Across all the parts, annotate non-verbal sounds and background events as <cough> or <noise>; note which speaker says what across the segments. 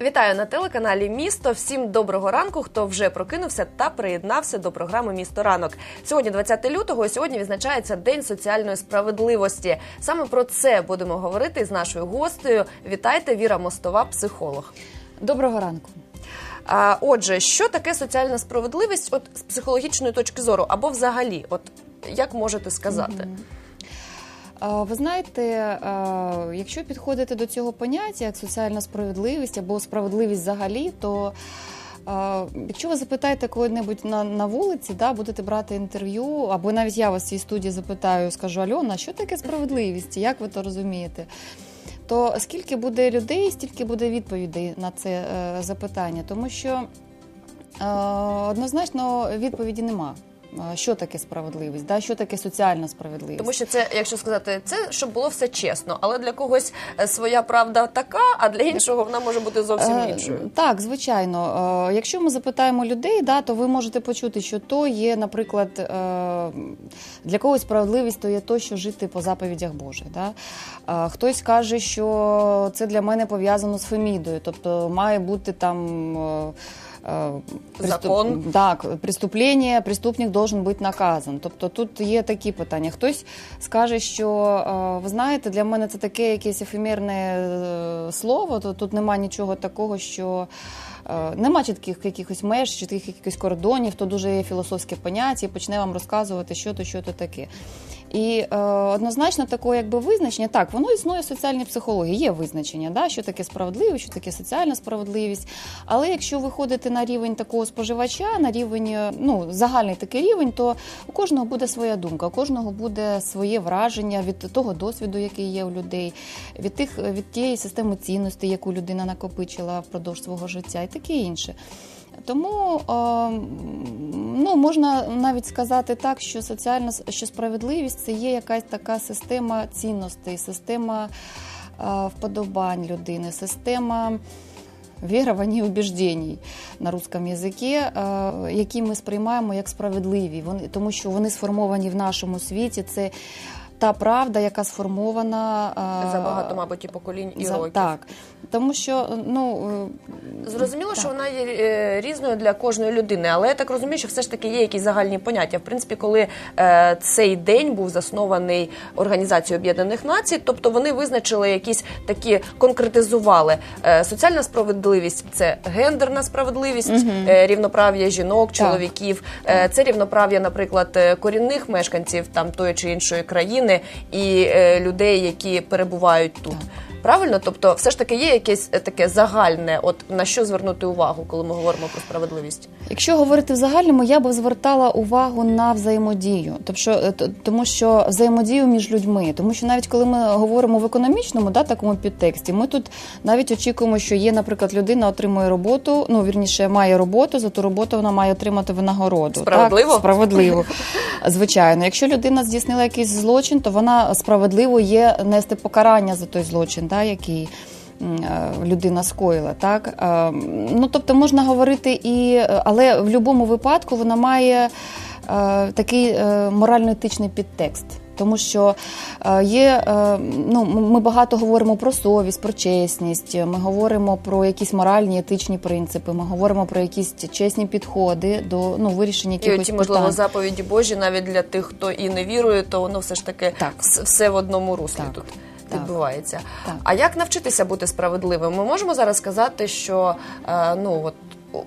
Speaker 1: Вітаю на телеканалі Місто. Всім доброго ранку. Хто вже прокинувся та приєднався до програми Місто ранок. Сьогодні 20 лютого. і Сьогодні відзначається День соціальної справедливості. Саме про це будемо говорити з нашою гостею. Вітайте, Віра Мостова, психолог.
Speaker 2: Доброго ранку.
Speaker 1: А, отже, що таке соціальна справедливість, от з психологічної точки зору, або взагалі, от як можете сказати?
Speaker 2: А, Ви знаєте, якщо підходити до цього поняття як соціальна справедливість або справедливість взагалі, то якщо ви запитаєте кого-небудь на, на вулиці, да, будете брати інтерв'ю, або навіть я вас в цій студії запитаю, скажу Альона, що таке справедливість? Як ви то розумієте? То скільки буде людей, стільки буде відповідей на це е, запитання, тому що е, однозначно відповіді нема. Е, Що таке справедливість? Да? Що таке соціальна справедливість?
Speaker 1: Тому що це, якщо сказати, це щоб було все чесно, але для когось е, своя правда така, а для іншого вона може бути зовсім
Speaker 2: Е,
Speaker 1: іншою.
Speaker 2: Так, звичайно. Якщо ми запитаємо людей, да, то ви можете почути, що то є, наприклад, для когось справедливість то є то, що жити по заповідях Божих. Да? Хтось каже, що це для мене пов'язано з Фемідою, тобто має бути там. Е,
Speaker 1: Закон.
Speaker 2: Так, преступлення, преступник должен бути наказан. Тобто тут є такі питання. Хтось скаже, що е, ви знаєте, для мене це таке якесь ефемерне е, слово, то тут нема нічого такого, що. е, Нема чітких якихось меж, чітких якихось кордонів, то дуже є філософське поняття, і почне вам розказувати, що то, що то таке. І е, однозначно такого якби визначення, так, воно існує в соціальній психології, є визначення, да, що таке справедливість, що таке соціальна справедливість. Але якщо виходити на рівень такого споживача, на рівень, е, ну, загальний такий рівень, то у кожного буде своя думка, у кожного буде своє враження від того досвіду, який є у людей, від тих від тієї системи цінностей, яку людина накопичила впродовж свого життя, і таке інше. Тому ну, можна навіть сказати так, що соціальна що справедливість це є якась така система цінностей, система вподобань людини, система вірувань і убіждень на русском язикі, які ми сприймаємо як справедливі. Вони тому, що вони сформовані в нашому світі. Це та правда, яка сформована е,
Speaker 1: За багато, мабуть, і поколінь і
Speaker 2: за-
Speaker 1: років.
Speaker 2: Так, тому що ну е,
Speaker 1: Зрозуміло, що вона є е, різною для кожної людини, але я так розумію, що все ж таки є якісь загальні поняття. В принципі, коли е, цей день був заснований Організацією Об'єднаних Націй, тобто вони визначили якісь такі конкретизували Е, соціальна справедливість це гендерна справедливість, е, рівноправ'я жінок, чоловіків, Е, це рівноправ'я, наприклад, е, корінних мешканців там тої чи іншої країни і е, людей, які перебувають тут.
Speaker 2: Так.
Speaker 1: Правильно, тобто, все ж таки є якесь е, таке загальне, от на що звернути увагу, коли ми говоримо про справедливість?
Speaker 2: Якщо говорити в загальному, я б звертала увагу на взаємодію, тобто, е, тому що взаємодію між людьми, тому що навіть коли ми говоримо в економічному да, такому підтексті, ми тут навіть очікуємо, що є, наприклад, людина отримує роботу, ну вірніше має роботу, за ту роботу вона має отримати винагороду.
Speaker 1: Справедливо?
Speaker 2: Так, справедливо, звичайно. Якщо людина здійснила якийсь злочин, то вона справедливо є нести покарання за той злочин, да, який е, людина скоїла. Так? Е, Ну, тобто можна говорити і, але в будь-якому випадку вона має е, такий морально-етичний підтекст. Тому що є, ну, ми багато говоримо про совість, про чесність, ми говоримо про якісь моральні, етичні принципи, ми говоримо про якісь чесні підходи до ну, вирішення
Speaker 1: І
Speaker 2: якихось
Speaker 1: оті, можливо,
Speaker 2: питань.
Speaker 1: заповіді Божі, навіть для тих, хто і не вірує, то воно все ж таки
Speaker 2: Так.
Speaker 1: все в одному руслі
Speaker 2: Так.
Speaker 1: тут.
Speaker 2: Так.
Speaker 1: Відбувається.
Speaker 2: Так.
Speaker 1: А як навчитися бути справедливим? Ми можемо зараз сказати, що е, ну от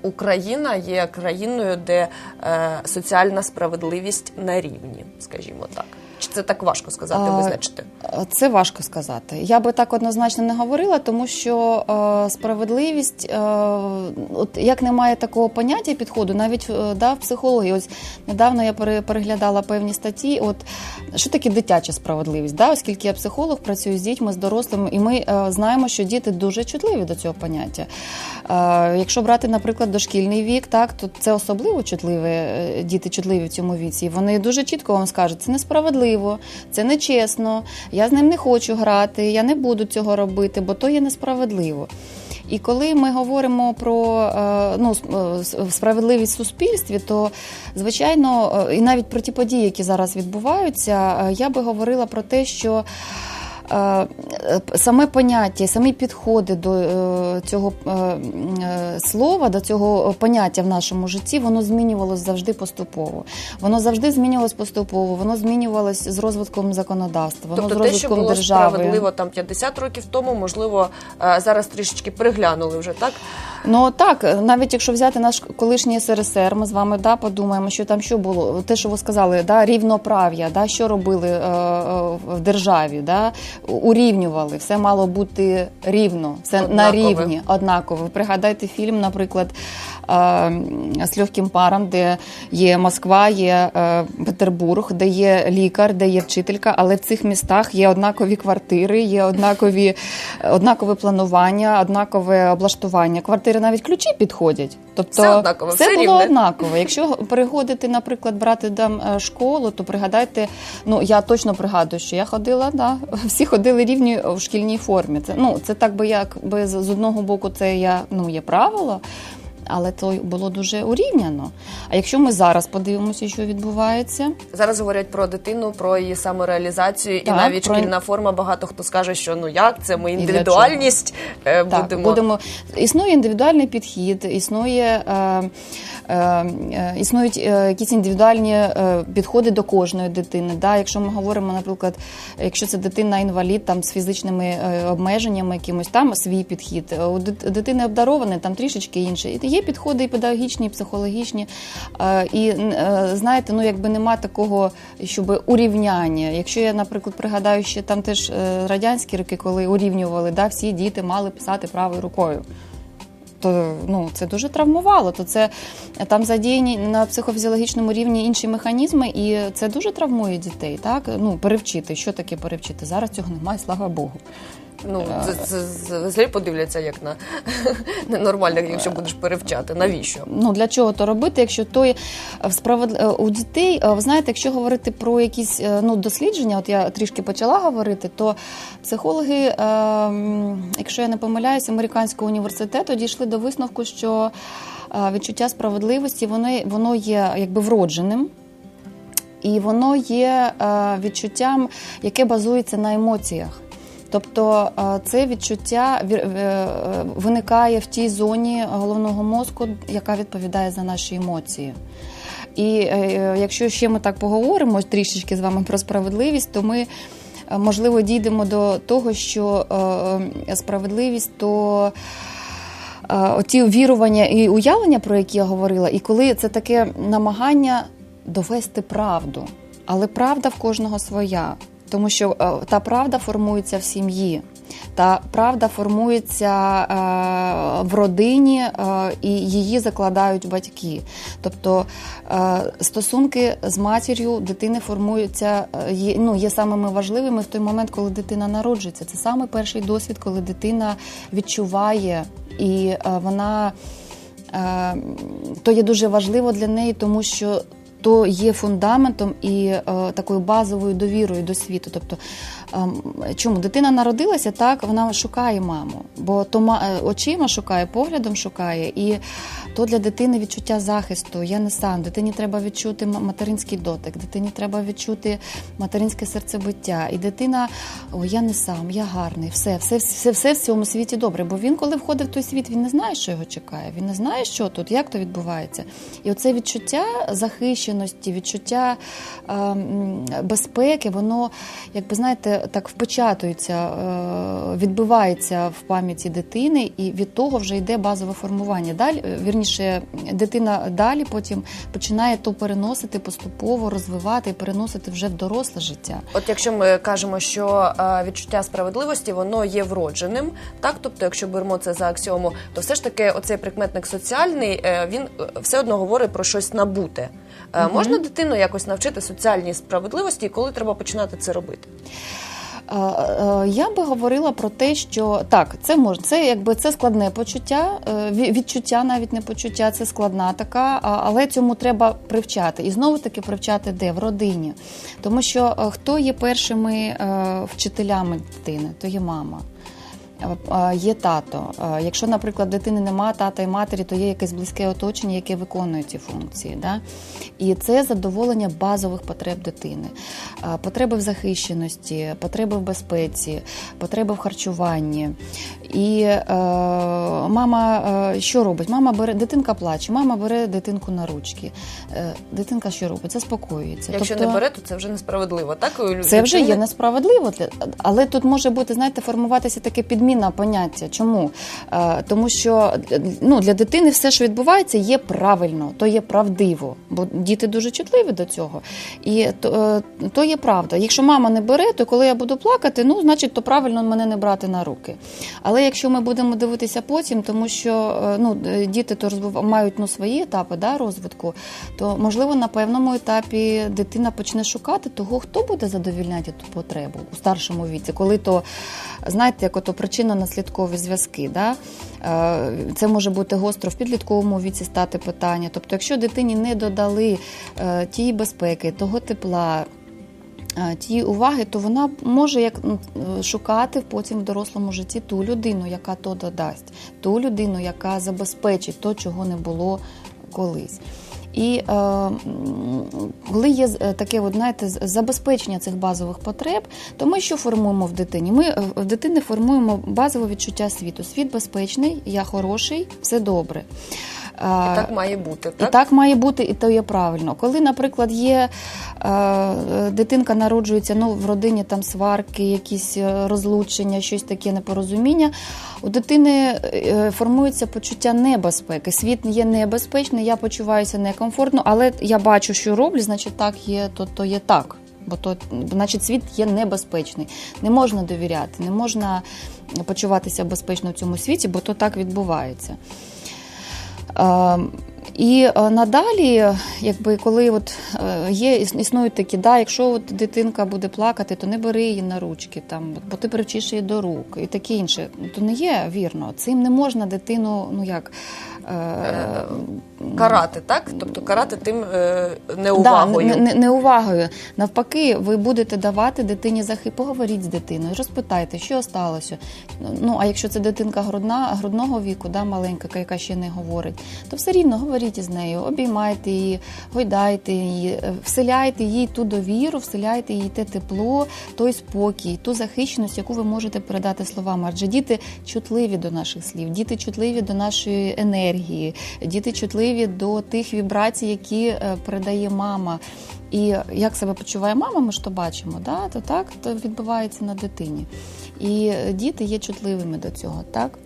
Speaker 1: Україна є країною, де е, соціальна справедливість на рівні, скажімо так. Чи це так важко сказати, визначити?
Speaker 2: Це важко сказати. Я би так однозначно не говорила, тому що е, справедливість, е, от як немає такого поняття підходу, навіть е, да, в психології. Ось недавно я пере- переглядала певні статті. От що таке дитяча справедливість? Да? Оскільки я психолог, працюю з дітьми, з дорослими, і ми знаємо, що діти дуже чутливі до цього поняття. Якщо брати, наприклад, дошкільний вік, так то це особливо чутливі діти чутливі в цьому віці. Вони дуже чітко вам скажуть, це несправедливо, це нечесно, я з ним не хочу грати, я не буду цього робити, бо то є несправедливо. І коли ми говоримо про е, ну, е, с- справедливість в суспільстві, то звичайно, е, і навіть про ті події, які зараз відбуваються, е, я би говорила про те, що е, саме поняття, самі підходи до е, цього е, е, слова, до цього поняття в нашому житті, воно змінювалось завжди поступово. Воно завжди змінювалось поступово, воно змінювалось з розвитком законодавства, воно
Speaker 1: Тобто
Speaker 2: з
Speaker 1: те, що було
Speaker 2: держави.
Speaker 1: справедливо там 50 років тому, можливо, е, зараз трішечки приглянули вже, так?
Speaker 2: Ну так, навіть якщо взяти наш колишній СРСР, ми з вами да, подумаємо, що там що було. Те, що ви сказали, да, рівноправ'я, да, що робили е, е, в державі, да, урівнювали, все мало бути рівно, все на рівні, однаково. Пригадайте фільм, наприклад, з легким паром, де є Москва, є е, Петербург, де є лікар, де є вчителька, але в цих містах є однакові квартири, є однакові, однакове планування, однакове облаштування. Квартири навіть ключі підходять. Тобто
Speaker 1: Все однаково,
Speaker 2: все
Speaker 1: все
Speaker 2: було
Speaker 1: рівне.
Speaker 2: однаково. Якщо переходити, наприклад, брати там е, школу, то пригадайте, ну я точно пригадую, що я ходила, да, <laughs> всі ходили рівні в шкільній формі. Це ну це так би як би з з одного боку, це я ну є правило. Але то було дуже урівняно. А якщо ми зараз подивимося, що відбувається,
Speaker 1: Зараз говорять про дитину, про її самореалізацію, і навіть
Speaker 2: про-
Speaker 1: шкільна форма. Багато хто скаже, що ну як це ми індивідуальність е,
Speaker 2: Так,
Speaker 1: будемо.
Speaker 2: будемо. Існує індивідуальний підхід, існує, е, е, е, існують е, якісь індивідуальні е, підходи до кожної дитини. Да? Якщо ми говоримо, наприклад, якщо це дитина-інвалід там, з фізичними е, обмеженнями, якимось там свій підхід. У дитини обдарований там трішечки інше. І підходи і педагогічні, і психологічні. Е, І е, знаєте, ну якби нема такого, щоб урівняння. Якщо я, наприклад, пригадаю, ще там теж е, радянські роки, коли урівнювали, да, всі діти мали писати правою рукою. То ну це дуже травмувало. То це там задіяні на психофізіологічному рівні інші механізми, і це дуже травмує дітей. Так ну перевчити. Що таке перевчити? Зараз цього немає, слава Богу.
Speaker 1: Ну це, це, це взагалі подивляться як на <laughs> ненормально, якщо будеш перевчати. Навіщо?
Speaker 2: Ну для чого то робити, якщо то є справед... е, у дітей, е, ви знаєте, якщо говорити про якісь е, ну дослідження, от я трішки почала говорити, то психологи, е, якщо я не помиляюсь, американського університету дійшли до висновку, що е, відчуття справедливості воно, воно є якби вродженим. І воно є е, відчуттям, яке базується на емоціях. Тобто е, це відчуття е, виникає в тій зоні головного мозку, яка відповідає за наші емоції. І е, якщо ще ми так поговоримо трішечки з вами про справедливість, то ми е, можливо дійдемо до того, що е, справедливість то. е, Оті вірування і уявлення, про які я говорила, і коли це таке намагання довести правду, але правда в кожного своя, тому що е, та правда формується в сім'ї, та правда формується е, в родині, е, і її закладають батьки. Тобто стосунки з матір'ю дитини формуються, є, ну, є самими важливими в той момент, коли дитина народжується. Це саме перший досвід, коли дитина відчуває і вона то є дуже важливо для неї, тому що. То є фундаментом і е, такою базовою довірою до світу. Тобто, чому дитина народилася, так вона шукає маму, бо то е, очима шукає, поглядом шукає, і то для дитини відчуття захисту. Я не сам. Дитині треба відчути материнський дотик, дитині треба відчути материнське серцебиття. І дитина, о, я не сам, я гарний, все, все, все, все в цьому світі добре. Бо він, коли входить в той світ, він не знає, що його чекає. Він не знає, що тут, як то відбувається. І оце відчуття захищеності, відчуття е, безпеки, воно, якби знаєте, так впечатується, е, відбивається в пам'яті дитини, і від того вже йде базове формування. Далі, е, вірніше, дитина далі потім починає то переносити поступово, розвивати і переносити вже в доросле життя.
Speaker 1: От якщо ми кажемо, що е, відчуття справедливості воно є вродженим, так тобто, якщо беремо це за аксіому, то все ж таки оцей прикметник соціальний він все одно говорить про щось набуте. Е, Можна дитину якось навчити соціальній справедливості, і коли треба починати це робити?
Speaker 2: Е, Я би говорила про те, що так, це може це якби це складне почуття, е, відчуття, навіть не почуття, це складна така, але цьому треба привчати. І знову таки привчати де в родині. Тому що е, хто є першими вчителями дитини, то є мама. Є тато. Якщо, наприклад, дитини немає тата і матері, то є якесь близьке оточення, яке виконує ці функції. Да? І це задоволення базових потреб дитини, потреби в захищеності, потреби в безпеці, потреби в харчуванні. І е, мама е, що робить? Мама бере дитинка плаче, мама бере дитинку на ручки. Е, дитинка що робить? Заспокоюється.
Speaker 1: Якщо
Speaker 2: Тобто-
Speaker 1: не бере, то це вже несправедливо. Так
Speaker 2: це вже є несправедливо, але тут може бути, знаєте, формуватися таке підмінне поняття. Чому? Е, тому що ну, для дитини все, що відбувається, є правильно, то є правдиво, бо діти дуже чутливі до цього. І то, е, то є правда. Якщо мама не бере, то коли я буду плакати, ну значить, то правильно мене не брати на руки. Але якщо ми будемо дивитися потім, тому що е, ну, діти то мають ну, свої етапи да, розвитку, то можливо на певному етапі дитина почне шукати того, хто буде задовільняти ту потребу у старшому віці, коли то знаєте, як ото причинно-наслідкові зв'язки. Да? Е, Це може бути гостро в підлітковому віці стати питання. Тобто, якщо дитині не додали е, тієї безпеки, того тепла. е, Тієї уваги, то вона може як е, шукати потім в дорослому житті ту людину, яка то додасть, ту людину, яка забезпечить то, чого не було колись. І е, коли є е, таке, от, знаєте, забезпечення цих базових потреб, то ми що формуємо в дитині? Ми е, в дитини формуємо базове відчуття світу. Світ безпечний, я хороший, все добре.
Speaker 1: І так має бути.
Speaker 2: І
Speaker 1: Так?
Speaker 2: так має бути, і то є правильно. Коли, наприклад, є е, дитинка народжується ну, в родині там сварки, якісь е, розлучення, щось таке непорозуміння, у дитини е, формується почуття небезпеки. Світ є небезпечний, я почуваюся некомфортно, але я бачу, що роблю, значить так є, то, то є так. Бо то, значить, світ є небезпечний. Не можна довіряти, не можна почуватися безпечно в цьому світі, бо то так відбувається. Е, І е, надалі, якби коли от е, є іс- існують такі, да, якщо от дитинка буде плакати, то не бери її на ручки, там, бо ти привчиш її до рук і таке інше. То не є вірно. Цим не можна дитину, ну як.
Speaker 1: Карати, так? Тобто карати тим е, неувагою.
Speaker 2: не, не, не увагою. Навпаки, ви будете давати дитині захист. Поговоріть з дитиною, розпитайте, що сталося. Ну а якщо це дитинка грудна, грудного віку, да, маленька, яка ще не говорить, то все рівно говоріть із нею, обіймайте її, гойдайте її, е, вселяйте їй ту довіру, вселяйте їй те тепло, той спокій, ту захищеність, яку ви можете передати словами. Адже діти чутливі до наших слів, діти чутливі до нашої енергії, діти чутливі до тих вібрацій, які е, передає мама. І як себе почуває мама, ми ж то бачимо, да? то так то відбувається на дитині. І е, діти є чутливими до цього, так?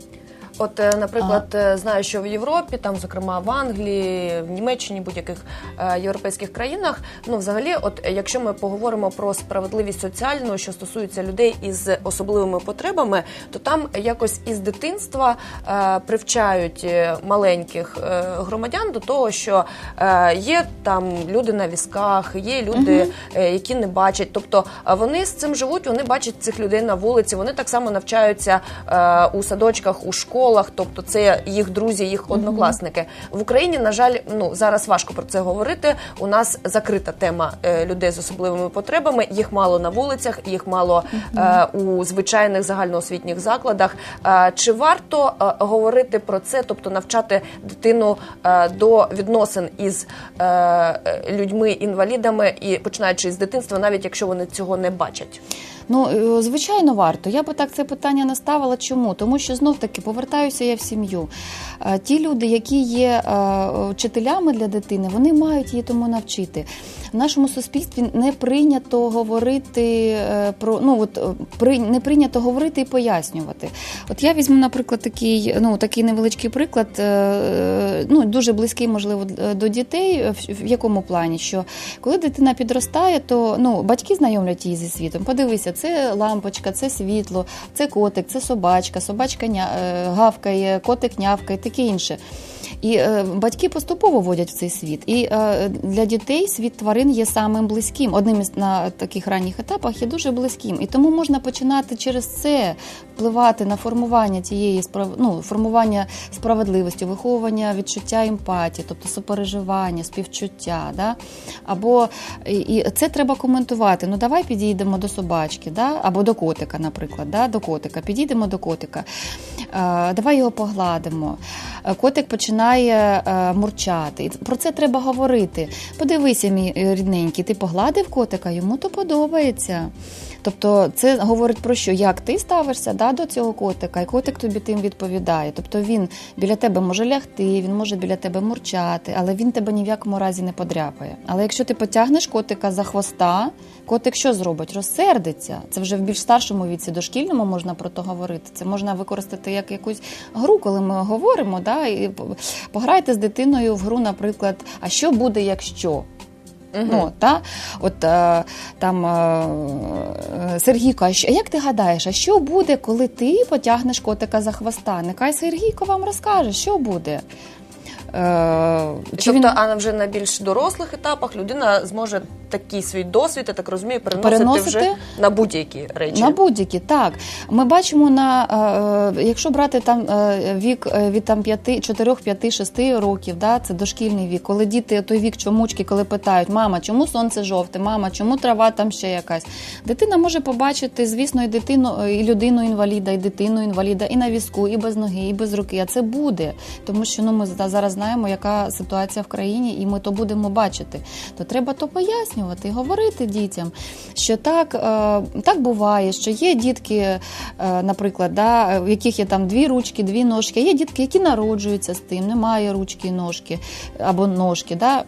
Speaker 1: От, е, наприклад, е, знаю, що в Європі, там, зокрема в Англії, в Німеччині, будь-яких е, європейських країнах, ну взагалі, от е, якщо ми поговоримо про справедливість соціальну, що стосується людей із особливими потребами, то там якось із дитинства е, привчають е, маленьких е, громадян до того, що е, є там люди на візках, є люди, е, які не бачать. Тобто е, вони з цим живуть, вони бачать цих людей на вулиці, вони так само навчаються е, у садочках, у школах, тобто це їх друзі, їх однокласники. В Україні, на жаль, ну зараз важко про це говорити. У нас закрита тема е, людей з особливими потребами. Їх мало на вулицях, їх мало е, у звичайних загальноосвітніх закладах. Е, чи варто е, говорити про це, тобто навчати дитину до відносин із е, людьми-інвалідами і починаючи з дитинства, навіть якщо вони цього не бачать?
Speaker 2: Ну, звичайно, варто. Я би так це питання не ставила. Чому? Тому що знов таки повертаюся я в сім'ю. Е, Ті люди, які є е, вчителями для дитини, вони мають її тому навчити. В нашому суспільстві не прийнято говорити е, про ну от е, при не прийнято говорити і пояснювати. От я візьму, наприклад, такий, ну такий невеличкий приклад, е, ну дуже близький, можливо, до дітей. В, якому плані? Що коли дитина підростає, то ну батьки знайомлять її зі світом. Подивися, це лампочка, це світло, це котик, це собачка, собачка гавкає, котик нявкає, таке інше. І е, батьки поступово вводять в цей світ. І е, для дітей світ тварин є самим близьким. Одним із на таких ранніх етапах є дуже близьким. І тому можна починати через це впливати на формування тієї ну, формування справедливості, виховування відчуття емпатії, тобто сопереживання, співчуття. Да? Або і- це треба коментувати. Ну давай підійдемо до собачки, да? або до котика, наприклад, да? до котика. Підійдемо до котика. Е, давай його погладимо. Котик починає е, мурчати. Про це треба говорити. Подивися, мій е, рідненький, ти погладив котика, йому то подобається. Тобто це говорить про що? Як ти ставишся да, до цього котика, і котик тобі тим відповідає. Тобто він біля тебе може лягти, він може біля тебе мурчати, але він тебе ні в якому разі не подряпає. Але якщо ти потягнеш котика за хвоста, котик що зробить? Розсердиться. Це вже в більш старшому віці, дошкільному можна про то говорити. Це можна використати як якусь гру, коли ми говоримо. Да, і пограйте з дитиною в гру, наприклад, а що буде, якщо? Ну, та? От е, там е, Сергійко, а що- а як ти гадаєш, а що буде, коли ти потягнеш котика за хвоста? Нехай Сергійко вам розкаже, що буде. Е, чи
Speaker 1: тобто,
Speaker 2: він
Speaker 1: а вже на більш дорослих етапах людина зможе такий свій досвід, я так розумію, переносити,
Speaker 2: Переносити?
Speaker 1: вже на будь-які речі.
Speaker 2: на будь-які, так. Ми бачимо на е, е, якщо брати там е, вік е, від там 5, 4, 5, 6 років, да, це дошкільний вік, коли діти той вік чомучки, коли питають, мама, чому сонце жовте, мама, чому трава там ще якась. Дитина може побачити, звісно, і дитину, і людину інваліда, і дитину інваліда, і на візку, і без ноги, і без руки. А це буде, тому що ну ми за- зараз знаємо, яка ситуація в країні, і ми то будемо бачити. То треба то пояснювати, говорити дітям, що так, е, так буває, що є дітки, е, наприклад, да, в яких є там дві ручки, дві ножки. Є дітки, які народжуються з тим, немає ручки і ножки або ножки. Да?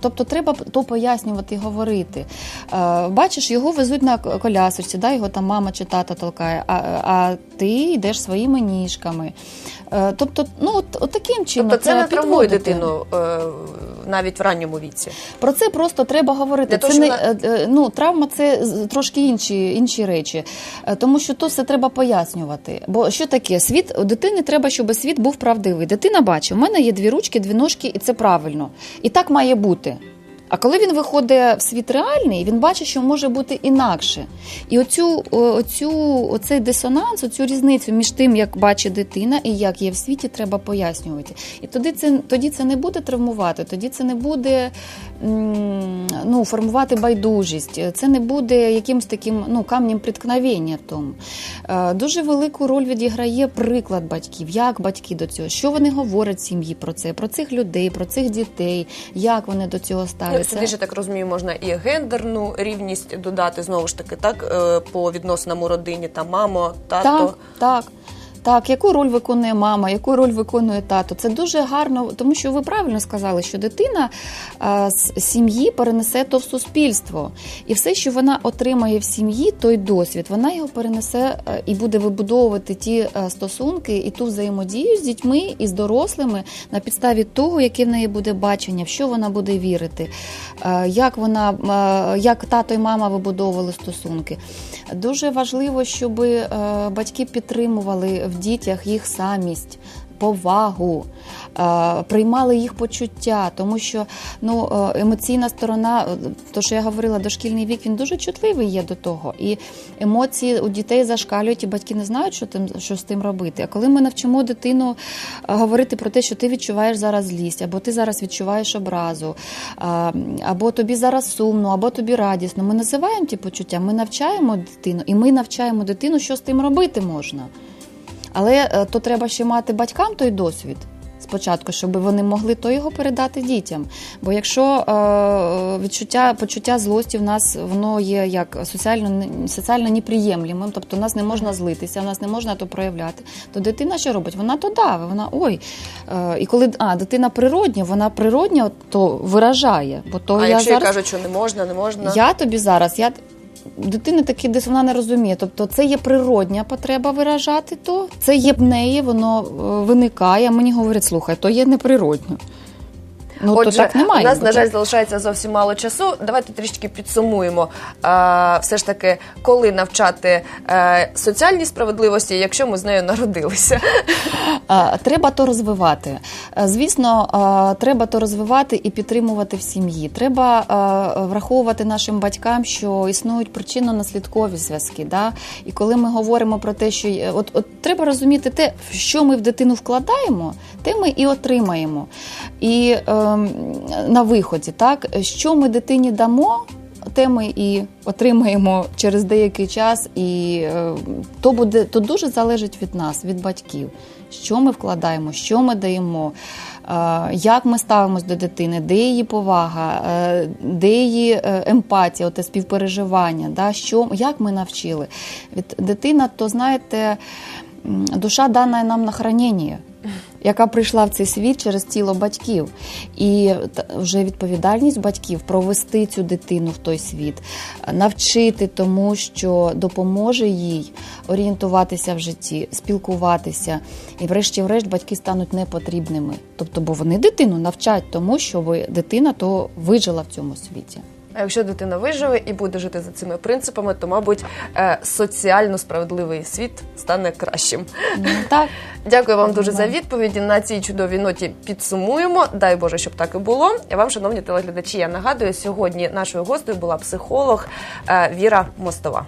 Speaker 2: Тобто треба то пояснювати і говорити. Е, Бачиш, його везуть на колясочці, да, його там мама чи тато толкає, а, а ти йдеш своїми ніжками. Тобто, ну от, от таким чином
Speaker 1: Тобто це
Speaker 2: треба
Speaker 1: не травмує дитину навіть в ранньому віці.
Speaker 2: Про це просто треба говорити.
Speaker 1: Для того,
Speaker 2: це не
Speaker 1: щоб
Speaker 2: е, е, ну травма, це трошки інші, інші речі, Е, тому що то все треба пояснювати. Бо що таке? Світ у дитини треба, щоб світ був правдивий. Дитина бачить, у мене є дві ручки, дві ножки, і це правильно. І так має бути. А коли він виходить в світ реальний, він бачить, що може бути інакше. І оцю, оцю, оцей дисонанс, оцю різницю між тим, як бачить дитина і як є в світі, треба пояснювати. І тоді це, тоді це не буде травмувати, тоді це не буде ну, формувати байдужість, це не буде якимось таким ну, камнем приткновення. Тому. Е, Дуже велику роль відіграє приклад батьків, як батьки до цього, що вони говорять сім'ї про це, про цих людей, про цих дітей, як вони до цього
Speaker 1: Ну,
Speaker 2: ставляться.
Speaker 1: сюди ж, так розумію, можна і гендерну рівність додати знову ж таки, так е, по відносинам у родині, та мамо, тато.
Speaker 2: Так, так. Так, яку роль виконує мама, яку роль виконує тато? Це дуже гарно, тому що ви правильно сказали, що дитина з сім'ї перенесе то в суспільство, і все, що вона отримає в сім'ї, той досвід, вона його перенесе е, і буде вибудовувати ті е, стосунки і ту взаємодію з дітьми і з дорослими на підставі того, яке в неї буде бачення, в що вона буде вірити, е, як вона е, як тато і мама вибудовували стосунки. Дуже важливо, щоб е, батьки підтримували в дітях їх самість. Повагу, е, приймали їх почуття, тому що ну, е, емоційна сторона, е, то що я говорила, дошкільний вік, він дуже чутливий є до того. І емоції у дітей зашкалюють, і батьки не знають, що, тим, що з тим робити. А коли ми навчимо дитину говорити про те, що ти відчуваєш зараз злість, або ти зараз відчуваєш образу, або тобі зараз сумно, або тобі радісно. Ми називаємо ті почуття, ми навчаємо дитину, і ми навчаємо дитину, що з тим робити можна. Але е, то треба ще мати батькам той досвід. Спочатку, щоб вони могли то його передати дітям. Бо якщо е, відчуття, почуття злості в нас воно є як соціально соціально неприємлемим, тобто в нас не можна злитися, в нас не можна то проявляти, то дитина що робить? Вона то дави, вона ой. Е, і коли а, дитина природня, вона природня то виражає. Бо то
Speaker 1: а
Speaker 2: я
Speaker 1: якщо
Speaker 2: зараз
Speaker 1: я кажу, що не можна, не можна.
Speaker 2: я тобі зараз, я дитина таки десь вона не розуміє. Тобто це є природня потреба виражати то, це є в неї, воно е, виникає. Мені говорять, слухай, то є неприродньо. Ну, то
Speaker 1: Отже,
Speaker 2: так не має
Speaker 1: у нас, на жаль, залишається зовсім мало часу. Давайте трішки підсумуємо. А, все ж таки, коли навчати е, соціальній справедливості, якщо ми з нею народилися. <laughs>
Speaker 2: Е, Треба то розвивати. Е, Звісно, е, треба то розвивати і підтримувати в сім'ї. Треба е, враховувати нашим батькам, що існують причинно-наслідкові зв'язки. Да? І коли ми говоримо про те, що от, от треба розуміти те, що ми в дитину вкладаємо, те ми і отримаємо. І ем, на виході, так, що ми дитині дамо. Те ми і отримаємо через деякий час, і е, то буде то дуже залежить від нас, від батьків. Що ми вкладаємо, що ми даємо, е, як ми ставимось до дитини, де її повага, е, де її е, емпатія, оте співпереживання, да, що, як ми навчили. Від дитина, то знаєте, душа дана нам на хранення яка прийшла в цей світ через тіло батьків, і вже відповідальність батьків провести цю дитину в той світ, навчити тому, що допоможе їй орієнтуватися в житті, спілкуватися, і, врешті-врешт, батьки стануть непотрібними. Тобто, бо вони дитину навчать тому, щоб дитина то вижила в цьому світі.
Speaker 1: А якщо дитина виживе і буде жити за цими принципами, то, мабуть, е, соціально справедливий світ стане кращим.
Speaker 2: Ну, так.
Speaker 1: Дякую вам дуже за відповіді. На цій чудовій ноті підсумуємо. Дай Боже, щоб так і було. І вам, шановні телеглядачі, я нагадую, сьогодні нашою гостею була психолог е, Віра Мостова.